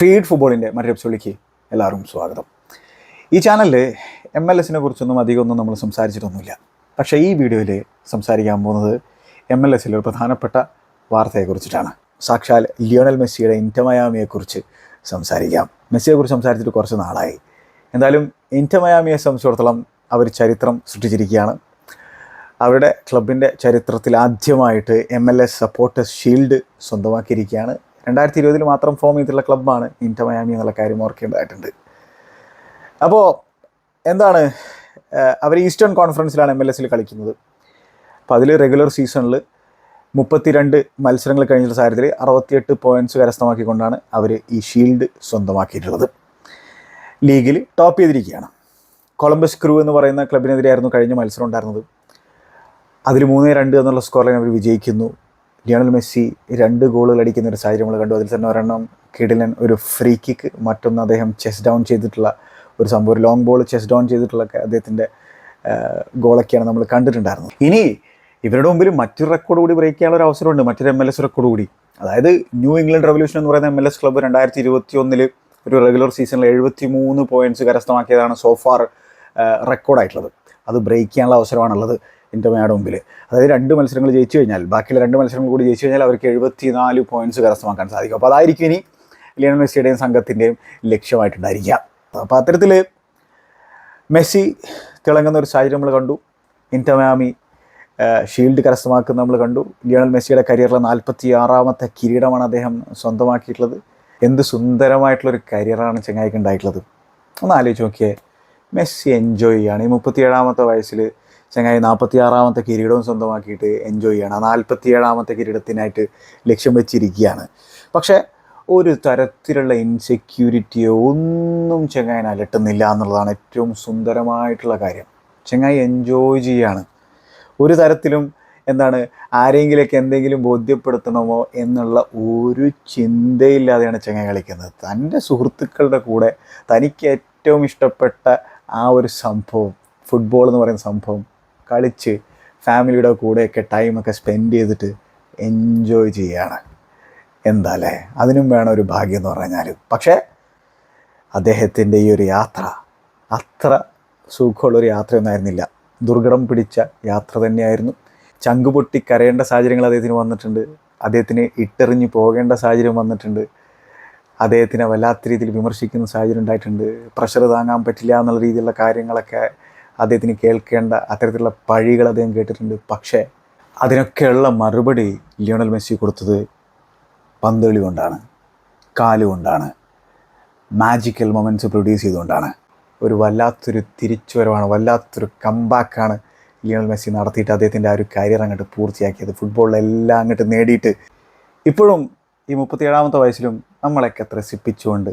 Street ഫുട്ബോളിന്റെ മറ്റൊരു എപ്പിസോഡിലേക്ക് എല്ലാവർക്കും സ്വാഗതം. ഈ ചാനലിൽ എം എൽ എസിനെ കുറിച്ചൊന്നും അധികമൊന്നും നമ്മൾ സംസാരിച്ചിട്ടൊന്നുമില്ല. പക്ഷേ ഈ വീഡിയോയിൽ സംസാരിക്കാൻ പോകുന്നത് എം എൽ എസിലെ ഒരു പ്രധാനപ്പെട്ട വാർത്തയെക്കുറിച്ചിട്ടാണ് സാക്ഷാൽ ലിയോണൽ മെസ്സിയുടെ ഇന്റമയാമിയെക്കുറിച്ച് സംസാരിക്കാം. മെസ്സിയെക്കുറിച്ച് സംസാരിച്ചിട്ട് കുറച്ച് നാളായി. എന്തായാലും ഇന്റമയാമിയെ സംബന്ധിച്ചിടത്തോളം അവർ ചരിത്രം സൃഷ്ടിച്ചിരിക്കുകയാണ്. അവരുടെ ക്ലബിന്റെ ചരിത്രത്തിൽ ആദ്യമായിട്ട് M L S supporters shield സ്വന്തമാക്കിയിരിക്കുകയാണ്. രണ്ടായിരത്തി ഇരുപതിൽ മാത്രം ഫോം ചെയ്തിട്ടുള്ള ക്ലബ്ബാണ് ഇന്റർ മയാമി എന്നുള്ള കാര്യം ഓർക്കേണ്ടതായിട്ടുണ്ട്. അപ്പോൾ എന്താണ് അവർ ഈസ്റ്റേൺ കോൺഫറൻസിലാണ് എം എൽ എസിൽ കളിക്കുന്നത്. അപ്പോൾ അതിൽ റെഗുലർ സീസണിൽ മുപ്പത്തിരണ്ട് മത്സരങ്ങൾ കഴിഞ്ഞിട്ടുള്ള സാഹചര്യത്തിൽ അറുപത്തിയെട്ട് പോയിന്റ്സ് കരസ്ഥമാക്കിക്കൊണ്ടാണ് അവർ ഈ ഷീൽഡ് സ്വന്തമാക്കിയിട്ടുള്ളത്. ലീഗിൽ ടോപ്പ് ചെയ്തിരിക്കുകയാണ്. കൊളംബസ് ക്രൂ എന്ന് പറയുന്ന ക്ലബിനെതിരെയായിരുന്നു കഴിഞ്ഞ മത്സരം ഉണ്ടായിരുന്നത്. അതിൽ മൂന്ന് രണ്ട് എന്നുള്ള സ്കോറിൽ അവർ വിജയിക്കുന്നു. ലിയോണൽ മെസ്സി രണ്ട് ഗോളുകൾ അടിക്കുന്ന ഒരു സാഹചര്യം നമ്മൾ കണ്ടു. അതിൽ തന്നെ ഒരെണ്ണം കിടിലൻ ഒരു ഫ്രീ കിക്ക് മറ്റൊന്ന് അദ്ദേഹം ചെസ് ഡൗൺ ചെയ്തിട്ടുള്ള ഒരു സംഭവം ഒരു ലോങ് ബോൾ ചെസ് ഡൗൺ ചെയ്തിട്ടുള്ള അദ്ദേഹത്തിന്റെ ഗോളൊക്കെയാണ് നമ്മൾ കണ്ടിട്ടുണ്ടായിരുന്നത്. ഇനി ഇവരുടെ മുമ്പിൽ മറ്റൊരു റെക്കോർഡ് കൂടി ബ്രേക്ക് ചെയ്യാനുള്ള ഒരു അവസരമുണ്ട് മറ്റൊരു എം എൽ എസ് റെക്കോർഡ് കൂടി. അതായത് ന്യൂ ഇംഗ്ലണ്ട് റെവല്യൂഷൻ എന്ന് പറയുന്ന എം എൽ എസ് ക്ലബ്ബ് രണ്ടായിരത്തി ഇരുപത്തി ഒന്നിൽ ഒരു റെഗുലർ സീസണിൽ എഴുപത്തി മൂന്ന് പോയിന്റ്സ് കരസ്ഥമാക്കിയതാണ് സോഫാർ റെക്കോർഡായിട്ടുള്ളത് അത് ബ്രേക്ക് ചെയ്യാനുള്ള അവസരമാണുള്ളത്. ഇന്റർമയുടെ മുമ്പിൽ അതായത് രണ്ട് മത്സരങ്ങൾ ജയിച്ചു കഴിഞ്ഞാൽ ബാക്കിയുള്ള രണ്ട് മത്സരങ്ങൾ കൂടി ജയിച്ചു കഴിഞ്ഞാൽ അവർക്ക് എഴുപത്തി നാല് പോയിന്റ്സ് കരസ്ഥമാക്കാൻ സാധിക്കും. അപ്പോൾ അതായിരിക്കും ഇനി ലിയണൽ മെസ്സിയുടെയും സംഘത്തിന്റെയും ലക്ഷ്യമായിട്ടുണ്ടായിരിക്കുക. അപ്പോൾ അത്തരത്തിൽ മെസ്സി തിളങ്ങുന്ന ഒരു സാഹചര്യം നമ്മൾ കണ്ടു. ഇന്റർമാമി ഷീൽഡ് കരസ്ഥമാക്കുന്ന നമ്മൾ കണ്ടു. ലിയണൽ മെസ്സിയുടെ കരിയറിലെ നാൽപ്പത്തി ആറാമത്തെ കിരീടമാണ് അദ്ദേഹം സ്വന്തമാക്കിയിട്ടുള്ളത്. എന്ത് സുന്ദരമായിട്ടുള്ളൊരു കരിയറാണ് ചെങ്ങായിക്ക് ഉണ്ടായിട്ടുള്ളത്. ഒന്ന് ആലോചിച്ച് നോക്കിയേ മെസ്സി എൻജോയ് ചെയ്യാണ്. ഈ മുപ്പത്തിയേഴാമത്തെ വയസ്സിൽ ചങ്ങായി നാൽപ്പത്തി ആറാമത്തെ കിരീടവും സ്വന്തമാക്കിയിട്ട് എൻജോയ് ചെയ്യണം. ആ നാൽപ്പത്തി ഏഴാമത്തെ കിരീടത്തിനായിട്ട് ലക്ഷ്യം വെച്ചിരിക്കുകയാണ്. പക്ഷേ ഒരു തരത്തിലുള്ള ഇൻസെക്യൂരിറ്റിയോ ഒന്നും ചെങ്ങായിനെ അലട്ടുന്നില്ല എന്നുള്ളതാണ് ഏറ്റവും സുന്ദരമായിട്ടുള്ള കാര്യം. ചെങ്ങായി എൻജോയ് ചെയ്യാണ്. ഒരു തരത്തിലും എന്താണ് ആരെങ്കിലൊക്കെ എന്തെങ്കിലും ബോധ്യപ്പെടുത്തണമോ എന്നുള്ള ഒരു ചിന്തയില്ലാതെയാണ് ചെങ്ങായി കളിക്കുന്നത്. തന്റെ സുഹൃത്തുക്കളുടെ കൂടെ തനിക്ക് ഏറ്റവും ഇഷ്ടപ്പെട്ട ആ ഒരു സംഭവം ഫുട്ബോൾ എന്ന് പറയുന്ന സംഭവം കളിച്ച് ഫാമിലിയുടെ കൂടെയൊക്കെ ടൈമൊക്കെ സ്പെൻഡ് ചെയ്തിട്ട് എൻജോയ് ചെയ്യാണ്. എന്താ അല്ലേ അതിനും വേണം ഒരു ഭാഗ്യം എന്ന് പറഞ്ഞാൽ പക്ഷേ അദ്ദേഹത്തിന്റെ ഈ ഒരു യാത്ര അത്ര സുഖമുള്ളൊരു യാത്രയൊന്നും ആയിരുന്നില്ല ദുർഘടം പിടിച്ച യാത്ര തന്നെയായിരുന്നു. ചങ്കുപൊട്ടി കരയേണ്ട സാഹചര്യങ്ങൾ അദ്ദേഹത്തിന് വന്നിട്ടുണ്ട്. അദ്ദേഹത്തിന് ഇട്ടെറിഞ്ഞ് പോകേണ്ട സാഹചര്യം വന്നിട്ടുണ്ട്. അദ്ദേഹത്തിനെ വല്ലാത്ത രീതിയിൽ വിമർശിക്കുന്ന സാഹചര്യം ഉണ്ടായിട്ടുണ്ട്. പ്രഷർ താങ്ങാൻ പറ്റില്ല എന്നുള്ള രീതിയിലുള്ള കാര്യങ്ങളൊക്കെ അദ്ദേഹത്തിന് കേൾക്കേണ്ട അത്തരത്തിലുള്ള പഴികൾ അദ്ദേഹം കേട്ടിട്ടുണ്ട്. പക്ഷേ അതിനൊക്കെയുള്ള മറുപടി ലിയോണൽ മെസ്സി കൊടുത്തത് പന്തളി കൊണ്ടാണ് കാലുകൊണ്ടാണ് മാജിക്കൽ മൊമെന്റ്സ് പ്രൊഡ്യൂസ് ചെയ്തുകൊണ്ടാണ്. ഒരു വല്ലാത്തൊരു തിരിച്ചുവരവാണ് വല്ലാത്തൊരു കമ്പാക്കാണ് ലിയോണൽ മെസ്സി നടത്തിയിട്ട് അദ്ദേഹത്തിന്റെ ആ ഒരു കരിയർ അങ്ങോട്ട് പൂർത്തിയാക്കിയത്. ഫുട്ബോളിലെല്ലാം അങ്ങോട്ട് നേടിയിട്ട് ഇപ്പോഴും ഈ മുപ്പത്തിയേഴാമത്തെ വയസ്സിലും നമ്മളൊക്കെ ത്രസിപ്പിച്ചുകൊണ്ട്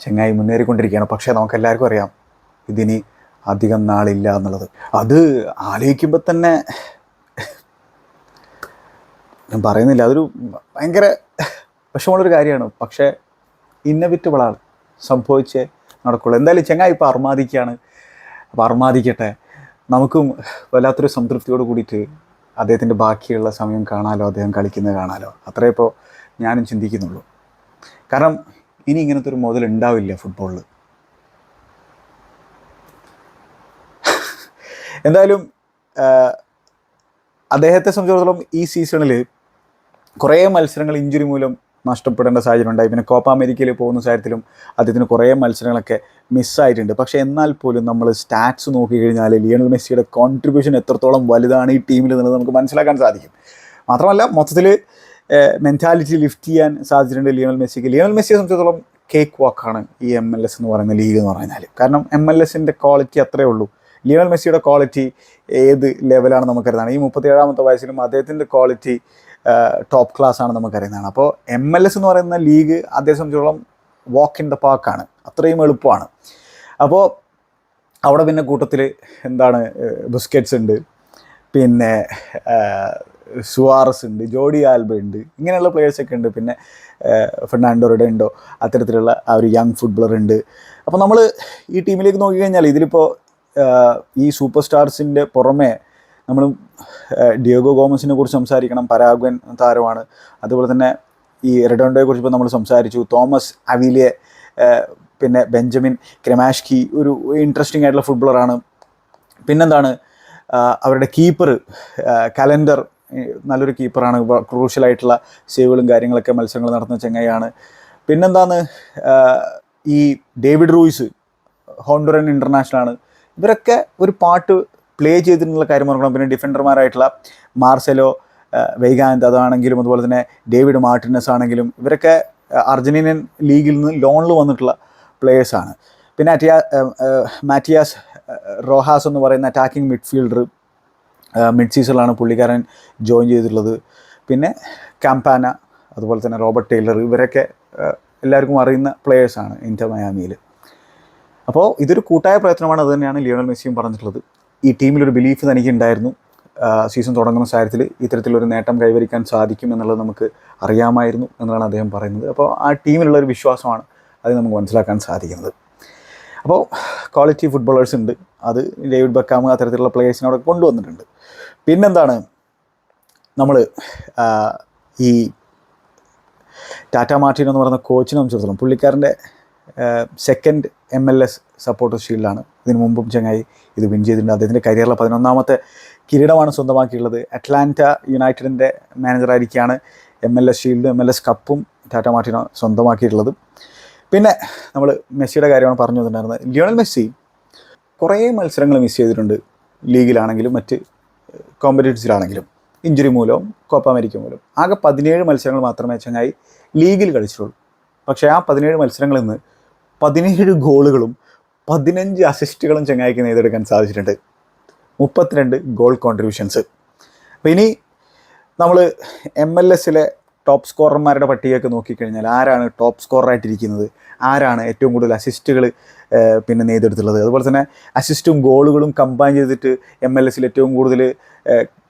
ചെങ്ങായി മുന്നേറിക്കൊണ്ടിരിക്കുകയാണ്. പക്ഷേ നമുക്കെല്ലാവർക്കും അറിയാം ഇതിനി അധികം നാളില്ല എന്നുള്ളത്. അത് ആലോചിക്കുമ്പോൾ തന്നെ ഞാൻ പറയുന്നില്ല. അതൊരു ഭയങ്കര വിഷമമുള്ളൊരു കാര്യമാണ്. പക്ഷേ ഇന്നവിറ്റബിളാണ് സംഭവിച്ചേ നടക്കുള്ളൂ. എന്തായാലും ചെങ്ങായി ഇപ്പോൾ അർമാദിക്കുകയാണ് അപ്പോൾ അർമാദിക്കട്ടെ. നമുക്കും വല്ലാത്തൊരു സംതൃപ്തിയോട് കൂടിയിട്ട് അദ്ദേഹത്തിന്റെ ബാക്കിയുള്ള സമയം കാണാലോ? അദ്ദേഹം കളിക്കുന്നത് കാണാലോ? അത്രേ ഇപ്പോൾ ഞാനും ചിന്തിക്കുന്നുള്ളൂ. കാരണം ഇനി ഇങ്ങനത്തെ ഒരു മുതൽ ഉണ്ടാവില്ല ഫുട്ബോളിൽ എന്തായാലും അദ്ദേഹത്തെ സംബന്ധിച്ചിടത്തോളം ഈ സീസണിൽ കുറേ മത്സരങ്ങൾ ഇഞ്ചുറി മൂലം നഷ്ടപ്പെടേണ്ട സാഹചര്യം ഉണ്ടായി. പിന്നെ കോപ്പ അമേരിക്കയിൽ പോകുന്ന സാഹചര്യത്തിലും അദ്ദേഹത്തിന് കുറേ മത്സരങ്ങളൊക്കെ മിസ്സായിട്ടുണ്ട് പക്ഷേ എന്നാൽ പോലും നമ്മൾ സ്റ്റാറ്റ്സ് നോക്കിക്കഴിഞ്ഞാൽ ലിയണൽ മെസ്സിയുടെ കോൺട്രിബ്യൂഷൻ എത്രത്തോളം വലുതാണ് ഈ ടീമിൽ എന്നുള്ളത് നമുക്ക് മനസ്സിലാക്കാൻ സാധിക്കും. മാത്രമല്ല മൊത്തത്തിൽ മെന്റാലിറ്റി ലിഫ്റ്റ് ചെയ്യാൻ സാധിച്ചിട്ടുണ്ട് ലിയണൽ മെസ്സിക്ക്. ലിയണൽ മെസ്സിയെ സംബന്ധിച്ചിടത്തോളം കേക്ക് വാക്കാണ് ഈ എം എൽ എസ് എന്ന് പറയുന്ന ലീഗ് എന്ന് പറഞ്ഞാൽ കാരണം എം എൽ എസിന്റെ ക്വാളിറ്റി അത്രേ ഉള്ളൂ. ലിയണൽ മെസ്സിയുടെ ക്വാളിറ്റി ഏത് ലെവലാണ് നമുക്കറിയുന്നതാണ്. ഈ മുപ്പത്തിയേഴാമത്തെ വയസ്സിലും അദ്ദേഹത്തിന്റെ ക്വാളിറ്റി ടോപ്പ് ക്ലാസ് ആണ് നമുക്കറിയുന്നതാണ്. അപ്പോൾ എം എൽ എസ് എന്ന് പറയുന്ന ലീഗ് അദ്ദേഹം സംബന്ധിച്ചോളം വാക്ക് ഇൻ ദ പാക്കാണ് അത്രയും എളുപ്പമാണ്. അപ്പോൾ അവിടെ പിന്നെ കൂട്ടത്തിൽ എന്താണ് ബിസ്ക്കറ്റ്സ് ഉണ്ട്. പിന്നെ സുവാറസ് ഉണ്ട് ജോഡി ആൽബ ഉണ്ട്. ഇങ്ങനെയുള്ള പ്ലേയേഴ്സൊക്കെ ഉണ്ട്. പിന്നെ ഫെർണാണ്ടോ റെഡ ഉണ്ടോ അത്തരത്തിലുള്ള ആ ഒരു യങ് ഫുട്ബോളർ ഉണ്ട്. അപ്പോൾ നമ്മൾ ഈ ടീമിലേക്ക് നോക്കിക്കഴിഞ്ഞാൽ ഇതിലിപ്പോൾ ഈ സൂപ്പർ സ്റ്റാർസിന്റെ പുറമെ നമ്മൾ ഡിയോഗോ ഗോമസിനെ കുറിച്ച് സംസാരിക്കണം. പരാഗ്വൻ താരമാണ്. അതുപോലെ തന്നെ ഈ റെഡോണ്ടോയെ കുറിച്ച് ഇപ്പോൾ നമ്മൾ സംസാരിച്ചു. തോമസ് അവിലിയെ പിന്നെ ബെഞ്ചമിൻ ക്രെമാഷ്കി ഒരു ഇൻട്രസ്റ്റിംഗ് ആയിട്ടുള്ള ഫുട്ബോളറാണ് പിന്നെന്താണ് അവരുടെ കീപ്പർ കലണ്ടർ നല്ലൊരു കീപ്പറാണ് ക്രൂഷ്യലായിട്ടുള്ള സേവുകളും കാര്യങ്ങളൊക്കെ മത്സരങ്ങൾ നടത്തുന്ന ചെങ്ങയാണ് പിന്നെന്താണ് ഈ ഡേവിഡ് റൂയിസ് ഹോണ്ടുറൻ ഇന്റർനാഷണൽ ആണ്. ഇവരൊക്കെ ഒരു പാട്ട് പ്ലേ ചെയ്തിട്ടുള്ള കാര്യം ഓർക്കണം പിന്നെ ഡിഫൻഡർമാരായിട്ടുള്ള മാർസെലോ വൈകാന്ത് അതാണെങ്കിലും അതുപോലെ തന്നെ ഡേവിഡ് മാർട്ടിനസ് ആണെങ്കിലും ഇവരൊക്കെ അർജന്റീനിയൻ ലീഗിൽ നിന്ന് ലോണിൽ വന്നിട്ടുള്ള പ്ലേയേഴ്സാണ് പിന്നെ അറ്റിയാ മാറ്റിയാസ് റോഹാസ് എന്ന് പറയുന്ന അറ്റാക്കിംഗ് മിഡ്ഫീൽഡർ മിഡ് സീസണിലാണ് പുള്ളിക്കാരൻ ജോയിൻ ചെയ്തിട്ടുള്ളത്. പിന്നെ കാമ്പാന അതുപോലെ തന്നെ റോബർട്ട് ടൈലർ ഇവരൊക്കെ എല്ലാവർക്കും അറിയുന്ന പ്ലേയേഴ്സാണ് ഇന്റർ മയാമിയിൽ അപ്പോൾ ഇതൊരു കൂട്ടായ പ്രയത്നമാണ് അത് തന്നെയാണ് ലിയോണൽ മെസ്സിയും പറഞ്ഞിട്ടുള്ളത്. ഈ ടീമിലൊരു ബിലീഫ് തനിക്ക് ഉണ്ടായിരുന്നു സീസൺ തുടങ്ങുന്ന സാഹചര്യത്തിൽ ഇത്തരത്തിലൊരു നേട്ടം കൈവരിക്കാൻ സാധിക്കും എന്നുള്ളത് നമുക്ക് അറിയാമായിരുന്നു എന്നാണ് അദ്ദേഹം പറയുന്നത്. അപ്പോൾ ആ ടീമിലുള്ള ഒരു വിശ്വാസമാണ് അത് നമുക്ക് മനസ്സിലാക്കാൻ സാധിക്കുന്നത്. അപ്പോൾ ക്വാളിറ്റി ഫുട്ബോളേഴ്സ് ഉണ്ട്. അത് ഡേവിഡ് ബക്കാമ് അത്തരത്തിലുള്ള പ്ലേയേഴ്സിനെ അവിടെ കൊണ്ടുവന്നിട്ടുണ്ട്. പിന്നെന്താണ്? നമ്മൾ ഈ ടാറ്റ മാർട്ടിൻ എന്ന് പറയുന്ന കോച്ചിനെ സംബന്ധിച്ചിടത്തോളം പുള്ളിക്കാരന്റെ second M L S supporter ഷീൽഡാണ് ഇതിനു മുമ്പും ചങ്ങായി ഇത് വിൻ ചെയ്തിട്ടുണ്ട്. അദ്ദേഹത്തിന്റെ കരിയറിലെ പതിനൊന്നാമത്തെ കിരീടമാണ് സ്വന്തമാക്കിയിട്ടുള്ളത്. അറ്റ്ലാന്റ യുണൈറ്റഡിന്റെ മാനേജറായിരിക്കുകയാണ് എം എൽ എസ് ഷീൽഡും എം എൽ എസ് കപ്പും ടാറ്റ മാർട്ടിനോ സ്വന്തമാക്കിയിട്ടുള്ളത്. പിന്നെ നമ്മൾ മെസ്സിയുടെ കാര്യമാണ് പറഞ്ഞു തന്നിട്ടുണ്ടായിരുന്നത് ലിയോണൽ മെസ്സി കുറേ മത്സരങ്ങൾ മിസ് ചെയ്തിട്ടുണ്ട്. ലീഗിലാണെങ്കിലും മറ്റ് കോമ്പറ്റീറ്റീവ്സിലാണെങ്കിലും ഇഞ്ചുറി മൂലവും കോപ്പ അമേരിക്ക മൂലവും. ആകെ പതിനേഴ് മത്സരങ്ങൾ മാത്രമേ ചങ്ങായി ലീഗിൽ കളിച്ചിട്ടുള്ളൂ. പക്ഷേ ആ പതിനേഴ് മത്സരങ്ങളിൽ നിന്ന് പതിനേഴ് ഗോളുകളും പതിനഞ്ച് അസിസ്റ്റുകളും ചങ്ങായിക്ക് നേടിയെടുക്കാൻ സാധിച്ചിട്ടുണ്ട്. മുപ്പത്തിരണ്ട് ഗോൾ കോൺട്രിബ്യൂഷൻസ് അപ്പോൾ ഇനി നമ്മൾ എം എൽ എസിലെ ടോപ്പ് സ്കോറർമാരുടെ പട്ടികയൊക്കെ നോക്കിക്കഴിഞ്ഞാൽ ആരാണ് ടോപ്പ് സ്കോററായിട്ടിരിക്കുന്നത് ആരാണ് ഏറ്റവും കൂടുതൽ അസിസ്റ്റുകൾ പിന്നെ നെയ്തെടുത്തുള്ളത് അതുപോലെ തന്നെ അസിസ്റ്റും ഗോളുകളും കമ്പൈൻ ചെയ്തിട്ട് എം എൽ എസിൽ ഏറ്റവും കൂടുതൽ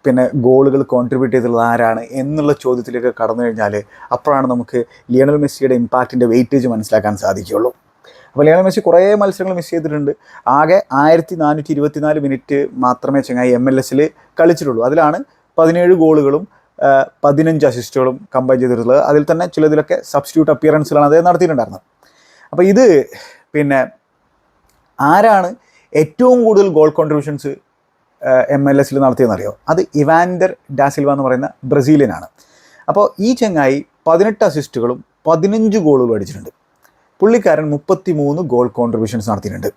പിന്നെ ഗോളുകൾ കോൺട്രിബ്യൂട്ട് ചെയ്തിട്ടുള്ളത് ആരാണ് എന്നുള്ള ചോദ്യത്തിലേക്ക് കടന്നു കഴിഞ്ഞാൽ അപ്പോഴാണ് നമുക്ക് ലിയണൽ മെസ്സിയുടെ ഇമ്പാക്റ്റിന്റെ വെയിറ്റേജ് മനസ്സിലാക്കാൻ സാധിക്കുകയുള്ളൂ. അപ്പോൾ ലയണൽ മെസ്സി കുറേ മത്സരങ്ങൾ മിസ് ചെയ്തിട്ടുണ്ട്. ആകെ ആയിരത്തി നാനൂറ്റി ഇരുപത്തിനാല് മിനിറ്റ് മാത്രമേ ചെങ്ങായി എം എൽ എസിൽ കളിച്ചിട്ടുള്ളൂ. അതിലാണ് പതിനേഴ് ഗോളുകളും പതിനഞ്ച് അസിസ്റ്റുകളും കമ്പൈൻ ചെയ്തിട്ടുള്ളത്. അതിൽ തന്നെ ചിലതിലൊക്കെ സബ്സ്റ്റിറ്റ്യൂട്ട് അപ്പിയറൻസുകളാണ് അദ്ദേഹം നടത്തിയിട്ടുണ്ടായിരുന്നത്. അപ്പോൾ ഇത് പിന്നെ ആരാണ് ഏറ്റവും കൂടുതൽ ഗോൾ കോൺട്രിബ്യൂഷൻസ് എം എൽ എസിൽ നടത്തിയെന്നറിയോ അത് ഇവാൻഡർ ഡാസിൽവ എന്ന് പറയുന്ന ബ്രസീലിയനാണ്. അപ്പോൾ ഈ ചെങ്ങായി പതിനെട്ട് അസിസ്റ്റുകളും പതിനഞ്ച് ഗോളുകളും അടിച്ചിട്ടുണ്ട്. പുള്ളിക്കാരൻ മുപ്പത്തി മൂന്ന് ഗോൾ കോൺട്രിബ്യൂഷൻസ് നടത്തിയിട്ടുണ്ട്.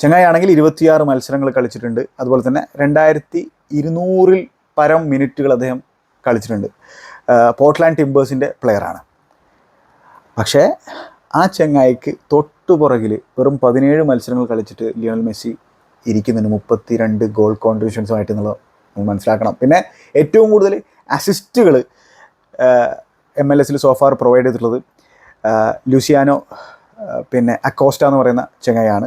ചങ്ങായി ആണെങ്കിൽ ഇരുപത്തിയാറ് മത്സരങ്ങൾ കളിച്ചിട്ടുണ്ട്. അതുപോലെ തന്നെ രണ്ടായിരത്തി ഇരുന്നൂറിൽ പരം മിനിറ്റുകൾ അദ്ദേഹം കളിച്ചിട്ടുണ്ട്. പോർട്ട്ലാൻഡ് ടിമ്പേഴ്സിന്റെ പ്ലെയറാണ് പക്ഷേ ആ ചങ്ങായിക്ക് തൊട്ടുപുറകിൽ വെറും പതിനേഴ് മത്സരങ്ങൾ കളിച്ചിട്ട് ലിയോണൽ മെസ്സി ഇരിക്കുന്നുണ്ട് മുപ്പത്തിരണ്ട് ഗോൾ കോൺട്രിബ്യൂഷൻസുമായിട്ട് എന്നുള്ളത് മനസ്സിലാക്കണം. പിന്നെ ഏറ്റവും കൂടുതൽ അസിസ്റ്റുകൾ എം എൽ എസിൽ സോഫാർ പ്രൊവൈഡ് ചെയ്തിട്ടുള്ളത് ലൂസിയാനോ പിന്നെ അക്കോസ്റ്റ എന്ന് പറയുന്ന ചെങ്ങയാണ്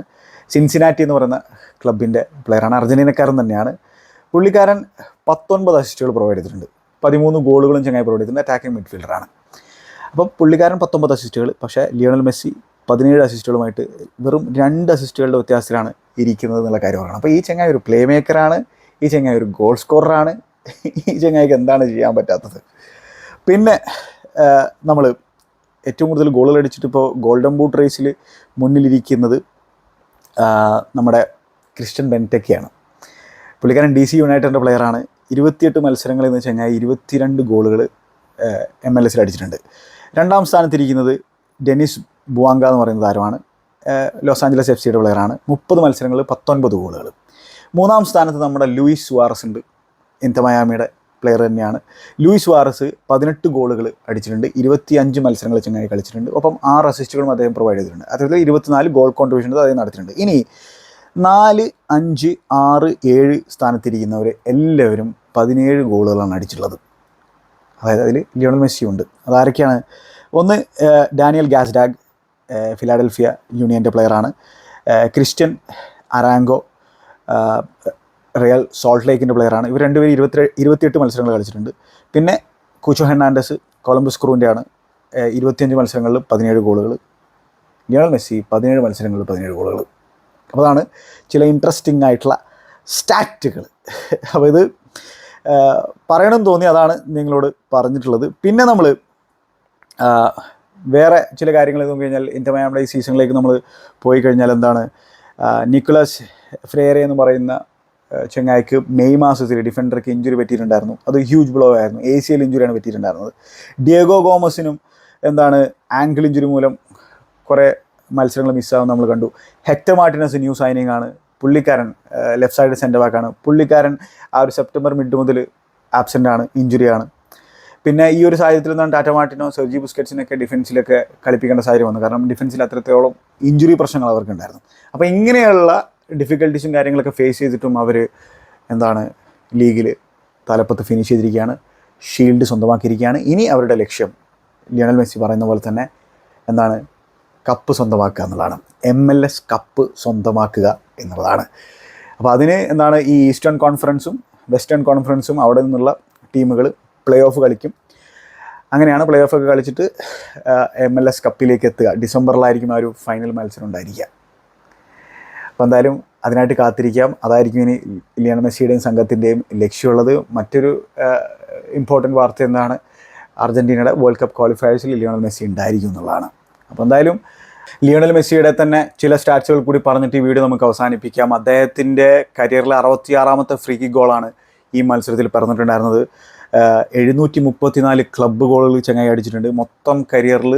സിൻസിനാറ്റി എന്ന് പറയുന്ന ക്ലബിന്റെ പ്ലെയറാണ്. അർജന്റീനക്കാരൻ തന്നെയാണ്. പുള്ളിക്കാരൻ പത്തൊൻപത് അസിസ്റ്റുകൾ പ്രൊവൈഡ് ചെയ്തിട്ടുണ്ട്. പതിമൂന്ന് ഗോളുകളും ചെങ്ങായി പ്രൊവൈഡ് ചെയ്തിട്ടുണ്ട്. അറ്റാക്കിംഗ് മിഡ്ഫീൽഡറാണ് അപ്പം പുള്ളിക്കാരൻ പത്തൊമ്പത് അസിസ്റ്റുകൾ പക്ഷേ ലിയോണൽ മെസ്സി പതിനേഴ് അസിസ്റ്റുകളുമായിട്ട് വെറും രണ്ട് അസിസ്റ്റുകളുടെ വ്യത്യാസത്തിലാണ് ഇരിക്കുന്നത് എന്നുള്ള കാര്യം പറയണം. അപ്പോൾ ഈ ചെങ്ങായി ഒരു പ്ലേ മേക്കറാണ് ഈ ചെങ്ങായി ഒരു ഗോൾ സ്കോററാണ് ഈ ചെങ്ങായിക്ക് എന്താണ് ചെയ്യാൻ പറ്റാത്തത്? പിന്നെ നമ്മൾ ഏറ്റവും കൂടുതൽ ഗോളുകൾ അടിച്ചിട്ട് ഇപ്പോൾ ഗോൾഡൻ ബൂട്ട് റേസിൽ മുന്നിലിരിക്കുന്നത് നമ്മുടെ ക്രിസ്ത്യൻ ബെന്റൊക്കെയാണ് പുള്ളിക്കാരൻ ഡി സി യുണൈറ്റഡിന്റെ പ്ലെയറാണ് ഇരുപത്തിയെട്ട് മത്സരങ്ങളിൽ നിന്ന് ചങ്ങായി ഇരുപത്തിരണ്ട് ഗോളുകൾ എം എൽ എസിൽ അടിച്ചിട്ടുണ്ട്. രണ്ടാം സ്ഥാനത്തിരിക്കുന്നത് ഡെനിസ് ബുവാങ്ക എന്ന് പറയുന്ന താരമാണ്. ലോസ് ആഞ്ചലസ് എഫ് സിയുടെ പ്ലെയറാണ് മുപ്പത് മത്സരങ്ങളിൽ പത്തൊൻപത് ഗോളുകൾ മൂന്നാം സ്ഥാനത്ത് നമ്മുടെ ലൂയിസ് വാറസ് ഉണ്ട്. ഇന്റമയാമിയുടെ പ്ലെയർ തന്നെയാണ്. ലൂയിസ് വാറസ് പതിനെട്ട് ഗോളുകൾ അടിച്ചിട്ടുണ്ട്. ഇരുപത്തി അഞ്ച് മത്സരങ്ങൾ ചെങ്ങായി കളിച്ചിട്ടുണ്ട്. ഒപ്പം ആറ് അസിസ്റ്റുകളും അദ്ദേഹം പ്രൊവൈഡ് ചെയ്തിട്ടുണ്ട്. അത്തരത്തിൽ ഇരുപത്തിനാല് ഗോൾ കോൺട്രിബ്യൂഷൻ അദ്ദേഹം നടത്തിയിട്ടുണ്ട്. ഇനി നാല് അഞ്ച് ആറ് ഏഴ് സ്ഥാനത്തിരിക്കുന്നവർ എല്ലാവരും പതിനേഴ് ഗോളുകളാണ് അടിച്ചിട്ടുള്ളത്. അതായത് അതിൽ ലിയോണൽ മെസ്സി ഉണ്ട്. അതാരൊക്കെയാണ്? ഒന്ന് ഡാനിയൽ ഗാസ്ഡാഗ് ഫിലാഡൽഫിയ യൂണിയന്റെ പ്ലെയറാണ് ക്രിസ്ത്യൻ അറാങ്കോ റിയൽ സോൾട്ട് ലേക്കിന്റെ പ്ലെയറാണ് ഇവർ രണ്ടുപേരും ഇരുപത്തി ഇരുപത്തിയെട്ട് മത്സരങ്ങൾ കളിച്ചിട്ടുണ്ട്. പിന്നെ കുച്ചു ഹെർണാണ്ടസ് കൊളംബസ് ക്രൂവിന്റെ ആണ് ഇരുപത്തിയഞ്ച് മത്സരങ്ങളിൽ പതിനേഴ് ഗോളുകൾ ലിയോണൽ മെസ്സി പതിനേഴ് മത്സരങ്ങളിൽ പതിനേഴ് ഗോളുകൾ അപ്പോൾ അതാണ് ചില ഇൻട്രസ്റ്റിംഗ് ആയിട്ടുള്ള സ്റ്റാറ്റുകൾ. അപ്പോൾ ഇത് പറയണം തോന്നി അതാണ് നിങ്ങളോട് പറഞ്ഞിട്ടുള്ളത്. പിന്നെ നമ്മൾ വേറെ ചില കാര്യങ്ങൾ നോക്കി കഴിഞ്ഞാൽ ഇന്റർമയാമിയുടെ ഈ സീസണിലേക്ക് നമ്മൾ പോയി കഴിഞ്ഞാൽ എന്താണ് നിക്കുലസ് ഫ്രേറെ എന്ന് പറയുന്ന ചെങ്ങായിക്ക് മെയ് മാസത്തിൽ ഡിഫൻഡർക്ക് ഇഞ്ചുറി പറ്റിയിട്ടുണ്ടായിരുന്നു. അത് ഹ്യൂജ് ബ്ലോ ആയിരുന്നു. എ സി എൽ ഇഞ്ചുറിയാണ് പറ്റിയിട്ടുണ്ടായിരുന്നത്. ഡിയേഗോ ഗോമസിനും എന്താണ് ആങ്കിൾ ഇഞ്ചുറി മൂലം കുറേ മത്സരങ്ങൾ മിസ്സാവും നമ്മൾ കണ്ടു. ഹെക്ടർ മാർട്ടിനസ് ന്യൂ സൈനിങ് ആണ്. പുള്ളിക്കാരൻ ലെഫ്റ്റ് സൈഡ് സെന്റർ ബാക്കാണ് പുള്ളിക്കാരൻ ആ ഒരു സെപ്റ്റംബർ മിഡ് മുതൽ ആബ്സെന്റ് ആണ് ഇഞ്ചുറിയാണ് പിന്നെ ഈ ഒരു സാഹചര്യത്തിൽ നിന്നാണ് ടാറ്റ മാർട്ടിനോ സെർജി ബുസ്കറ്റ്സിനൊക്കെ ഡിഫൻസിലൊക്കെ കളിപ്പിക്കേണ്ട സാഹചര്യം വന്നു. കാരണം ഡിഫൻസിൽ അത്രത്തോളം ഇഞ്ചുറി പ്രശ്നങ്ങൾ അവർക്കുണ്ടായിരുന്നു. അപ്പോൾ ഇങ്ങനെയുള്ള ഡിഫിക്കൽട്ടീസും കാര്യങ്ങളൊക്കെ ഫേസ് ചെയ്തിട്ടും അവർ എന്താണ് ലീഗിൽ തലപ്പത്ത് ഫിനിഷ് ചെയ്തിരിക്കുകയാണ്. ഷീൽഡ് സ്വന്തമാക്കിയിരിക്കുകയാണ്. ഇനി അവരുടെ ലക്ഷ്യം ലിയണൽ മെസ്സി പറയുന്ന പോലെ തന്നെ എന്താണ്? കപ്പ് സ്വന്തമാക്കുക എന്നുള്ളതാണ്. എം എൽ എസ് കപ്പ് സ്വന്തമാക്കുക എന്നുള്ളതാണ്. അപ്പോൾ അതിന് എന്താണ് ഈ ഈസ്റ്റേൺ കോൺഫറൻസും വെസ്റ്റേൺ കോൺഫറൻസും അവിടെ നിന്നുള്ള ടീമുകൾ പ്ലേ ഓഫ് കളിക്കും. അങ്ങനെയാണ് പ്ലേ ഓഫ് ഒക്കെ കളിച്ചിട്ട് എം എൽ എസ് കപ്പിലേക്ക് എത്തുക. ഡിസംബറിലായിരിക്കും ആ ഒരു ഫൈനൽ മത്സരം ഉണ്ടായിരിക്കുക. അപ്പോൾ എന്തായാലും അതിനായിട്ട് കാത്തിരിക്കാം. അതായിരിക്കും ഇനി ലിയണൽ മെസ്സിയുടെയും സംഘത്തിന്റെയും ലക്ഷ്യമുള്ളത്. മറ്റൊരു ഇമ്പോർട്ടന്റ് വാർത്ത എന്താണ് അർജന്റീനയുടെ വേൾഡ് കപ്പ് ക്വാളിഫയേഴ്സിൽ ലിയോണൽ മെസ്സി ഉണ്ടായിരിക്കും എന്നുള്ളതാണ്. അപ്പോൾ എന്തായാലും ലിയോണൽ മെസ്സിയുടെ തന്നെ ചില സ്റ്റാറ്റ്സുകൾ കൂടി പറഞ്ഞിട്ട് ഈ വീഡിയോ നമുക്ക് അവസാനിപ്പിക്കാം. അദ്ദേഹത്തിന്റെ കരിയറിലെ അറുപത്തിയാറാമത്തെ ഫ്രീ കിക്ക് ഗോളാണ് ഈ മത്സരത്തിൽ പറഞ്ഞിട്ടുണ്ടായിരുന്നത് എഴുന്നൂറ്റി മുപ്പത്തിനാല് ക്ലബ്ബ് ഗോളുകൾ ചങ്ങായി അടിച്ചിട്ടുണ്ട്. മൊത്തം കരിയറിൽ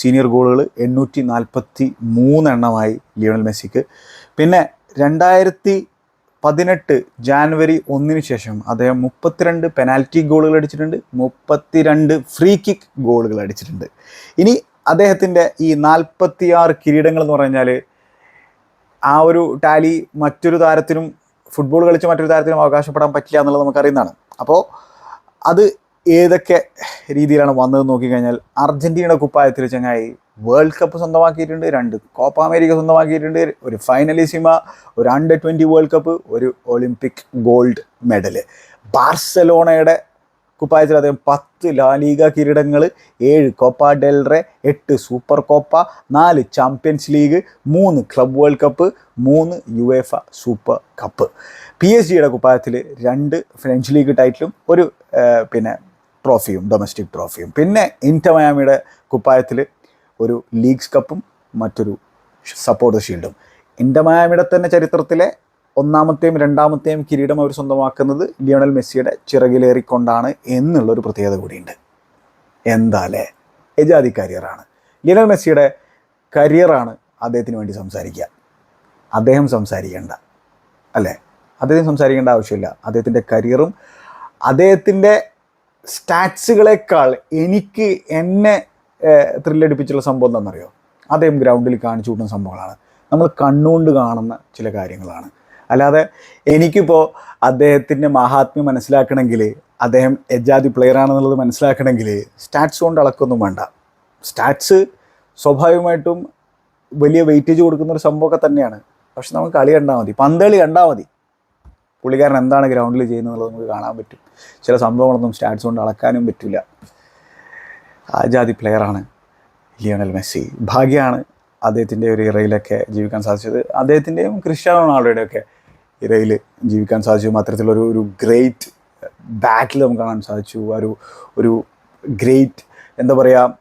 സീനിയർ ഗോളുകൾ എണ്ണൂറ്റി നാൽപ്പത്തി മൂന്നെണ്ണമായി ലിയോണൽ മെസ്സിക്ക്. പിന്നെ രണ്ടായിരത്തി പതിനെട്ട് ജാനുവരി ഒന്നിന് ശേഷം അദ്ദേഹം മുപ്പത്തിരണ്ട് പെനാൽറ്റി ഗോളുകൾ അടിച്ചിട്ടുണ്ട്. മുപ്പത്തിരണ്ട് ഫ്രീ കിക്ക് ഗോളുകൾ അടിച്ചിട്ടുണ്ട്. ഇനി അദ്ദേഹത്തിന്റെ ഈ നാൽപ്പത്തിയാറ് കിരീടങ്ങൾ എന്ന് പറഞ്ഞാൽ ആ ഒരു ടാലി മറ്റൊരു താരത്തിനും ഫുട്ബോൾ കളിച്ച് മറ്റൊരു താരത്തിനും അവകാശപ്പെടാൻ പറ്റില്ല എന്നുള്ളത് നമുക്കറിയുന്നതാണ്. അപ്പോൾ അത് ഏതൊക്കെ രീതിയിലാണ് വന്നതെന്ന് നോക്കിക്കഴിഞ്ഞാൽ അർജന്റീനയുടെ കുപ്പായത്തിൽ ചങ്ങായി വേൾഡ് കപ്പ് സ്വന്തമാക്കിയിട്ടുണ്ട് രണ്ട് കോപ്പ അമേരിക്ക സ്വന്തമാക്കിയിട്ടുണ്ട് ഒരു ഫൈനലിസിമ ഒരു അണ്ടർ ട്വന്റി വേൾഡ് കപ്പ് ഒരു ഒളിമ്പിക് ഗോൾഡ് മെഡൽ ബാർസലോണയുടെ കുപ്പായത്തിൽ അദ്ദേഹം പത്ത് ലാലീഗ കിരീടങ്ങൾ ഏഴ് കോപ്പ ഡെൽറെ എട്ട് സൂപ്പർ കോപ്പ നാല് ചാമ്പ്യൻസ് ലീഗ് മൂന്ന് ക്ലബ് വേൾഡ് കപ്പ് മൂന്ന് UEFA Super Cup P S ജിയുടെ കുപ്പായത്തിൽ രണ്ട് ഫ്രഞ്ച് ലീഗ് ടൈറ്റിലും ഒരു പിന്നെ ട്രോഫിയും ഡൊമസ്റ്റിക് ട്രോഫിയും പിന്നെ ഇന്റമയാമിയുടെ മയാമിയുടെ കുപ്പായത്തിൽ ഒരു ലീഗ്സ് കപ്പും മറ്റൊരു സപ്പോർട്ട് ഷീൽഡും. ഇന്റമയാമിയുടെ മയാമിയുടെ തന്നെ ചരിത്രത്തിലെ ഒന്നാമത്തെയും രണ്ടാമത്തെയും കിരീടം അവർ സ്വന്തമാക്കുന്നത് ലിയോണൽ മെസ്സിയുടെ ചിറകിലേറിക്കൊണ്ടാണ് എന്നുള്ളൊരു പ്രത്യേകത കൂടിയുണ്ട്. എന്താലേ എജാതി കരിയറാണ്. ലിയോണൽ മെസ്സിയുടെ കരിയറാണ് അദ്ദേഹത്തിന് വേണ്ടി സംസാരിക്കുക. അദ്ദേഹം സംസാരിക്കേണ്ട. അല്ലേ? അദ്ദേഹം സംസാരിക്കേണ്ട ആവശ്യമില്ല. അദ്ദേഹത്തിന്റെ കരിയറും അദ്ദേഹത്തിന്റെ സ്റ്റാറ്റ്സുകളെക്കാൾ എനിക്ക് എന്നെ ത്രില്ലടിപ്പിച്ചുള്ള സംഭവം എന്താണെന്നറിയോ? അദ്ദേഹം ഗ്രൗണ്ടിൽ കാണിച്ചു കൂട്ടുന്ന സംഭവങ്ങളാണ്. നമ്മൾ കണ്ണുകൊണ്ട് കാണുന്ന ചില കാര്യങ്ങളാണ്. അല്ലാതെ എനിക്കിപ്പോൾ അദ്ദേഹത്തിന്റെ മഹാത്മ്യം മനസ്സിലാക്കണമെങ്കിൽ അദ്ദേഹം എജാതി പ്ലെയർ ആണെന്നുള്ളത് മനസ്സിലാക്കണമെങ്കിൽ സ്റ്റാറ്റ്സ് കൊണ്ട് അളക്കൊന്നും വേണ്ട. സ്റ്റാറ്റ്സ് സ്വാഭാവികമായിട്ടും വലിയ വെയിറ്റേജ് കൊടുക്കുന്ന ഒരു സംഭവമൊക്കെ തന്നെയാണ്. പക്ഷെ നമുക്ക് കളി കണ്ടാൽ മതി. പന്തളി കണ്ടാൽ മതി. പുള്ളിക്കാരൻ എന്താണ് ഗ്രൗണ്ടിൽ ചെയ്യുന്നത് എന്നുള്ളത് നമുക്ക് കാണാൻ പറ്റും. ചില സംഭവങ്ങളൊന്നും സ്റ്റാറ്റ്സ് കൊണ്ട് അളക്കാനും പറ്റില്ല ആജാദി ജാതി പ്ലെയറാണ് ലിയോണൽ മെസ്സി. ഭാഗ്യമാണ് അദ്ദേഹത്തിന്റെ ഒരു ഇറയിലൊക്കെ ജീവിക്കാൻ സാധിച്ചത്. അദ്ദേഹത്തിന്റെയും ക്രിസ്ത്യാനോ റൊണാൾഡോയുടെ ഒക്കെ ഇറയിൽ ജീവിക്കാൻ സാധിച്ചു. അത്തരത്തിലൊരു ഒരു ഗ്രേറ്റ് ബാറ്റിൽ നമുക്ക് കാണാൻ സാധിച്ചു. ഒരു ഒരു ഗ്രേറ്റ് എന്താ പറയുക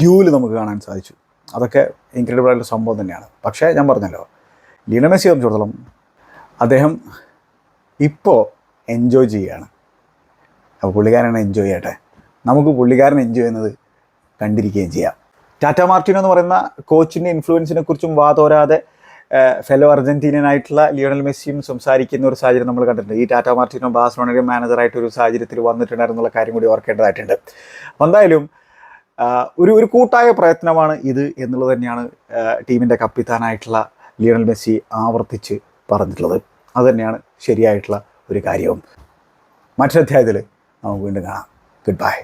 ഡ്യൂൽ നമുക്ക് കാണാൻ സാധിച്ചു. അതൊക്കെ ഇൻക്രെഡിബിൾ ആയിട്ടുള്ള സംഭവം തന്നെയാണ്. പക്ഷേ ഞാൻ പറഞ്ഞല്ലോ ലിയോണൽ മെസ്സിയെ സംബന്ധിച്ചിടത്തോളം അദ്ദേഹം ഇപ്പോൾ എൻജോയ് ചെയ്യുകയാണ് അപ്പോൾ പുള്ളിക്കാരനെ എൻജോയ് ചെയ്യട്ടെ. നമുക്ക് പുള്ളിക്കാരൻ എൻജോയ് ചെയ്യുന്നത് കണ്ടിരിക്കുകയും ചെയ്യാം. ടാറ്റ മാർട്ടിനോ എന്ന് പറയുന്ന കോച്ചിന്റെ ഇൻഫ്ലുവൻസിനെ കുറിച്ചും വാതോരാതെ ഫെലോ അർജന്റീനിയനായിട്ടുള്ള ലിയോണൽ മെസ്സിയും സംസാരിക്കുന്ന ഒരു സാഹചര്യം നമ്മൾ കണ്ടിട്ടുണ്ട്. ഈ ടാറ്റ മാർട്ടിനോ ബാഴ്സലോണയുടെ മാനേജറായിട്ട് ഒരു സാഹചര്യത്തിൽ വന്നിട്ടുണ്ടായിരുന്നുള്ള കാര്യം കൂടി ഓർക്കേണ്ടതായിട്ടുണ്ട്. എന്തായാലും ഒരു ഒരു കൂട്ടായ പ്രയത്നമാണ് ഇത് എന്നുള്ളത് തന്നെയാണ് ടീമിന്റെ കപ്പിത്താനായിട്ടുള്ള ലിയോണൽ മെസ്സി ആവർത്തിച്ച് പറഞ്ഞിട്ടുള്ളത്. അതുതന്നെയാണ് ശരിയായിട്ടുള്ള ഒരു കാര്യവും. മറ്റൊരു അധ്യായത്തിൽ നമുക്ക് വീണ്ടും കാണാം. Good bye